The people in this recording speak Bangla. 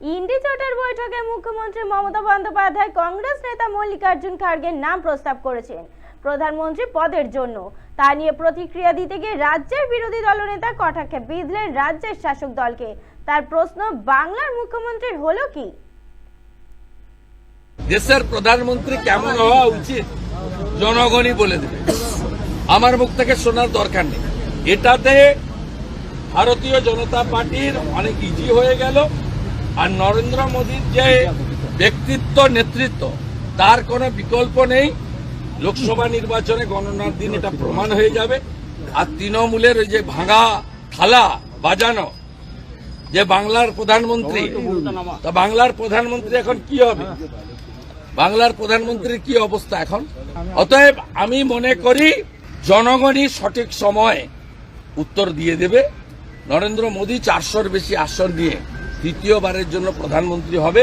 ইন্ডি জোটের বৈঠকে মুখ্যমন্ত্রী মমতা বন্দ্যোপাধ্যায় কংগ্রেস নেতা মল্লিকার্জুন খাড়গের নাম প্রস্তাব করেছেন প্রধানমন্ত্রী পদের জন্য। তা নিয়ে প্রতিক্রিয়া দিতে গিয়ে রাজ্যের বিরোধী দলনেতা কটাক্ষে বিঁধলেন রাজ্যের শাসক দলকে। তার প্রশ্ন, বাংলার মুখ্যমন্ত্রীর হলো কি? দেশের প্রধানমন্ত্রী কেমন হওয়া উচিত? জনগণই বলে দেবে। আমার মুখ থেকে শোনার দরকার নেই। এটাতে ভারতীয় জনতা পার্টির অনেক ইজি হয়ে গেল। আর নরেন্দ্র মোদীর যে ব্যক্তিত্ব, নেতৃত্ব, তার কোনো বিকল্প নেই। লোকসভা নির্বাচনে গণনার দিন এটা প্রমাণ হয়ে যাবে। আর তৃণমূলের ওই যে ভাঙা থালা বাজানো, যে বাংলার প্রধানমন্ত্রী, তা বাংলার প্রধানমন্ত্রী এখন কি হবে? বাংলার প্রধানমন্ত্রীর কি অবস্থা এখন? অতএব আমি মনে করি জনগণই সঠিক সময় উত্তর দিয়ে দেবে। নরেন্দ্র মোদী চারশোর বেশি আসন নিয়ে তৃতীয়বারের জন্য প্রধানমন্ত্রী হবে।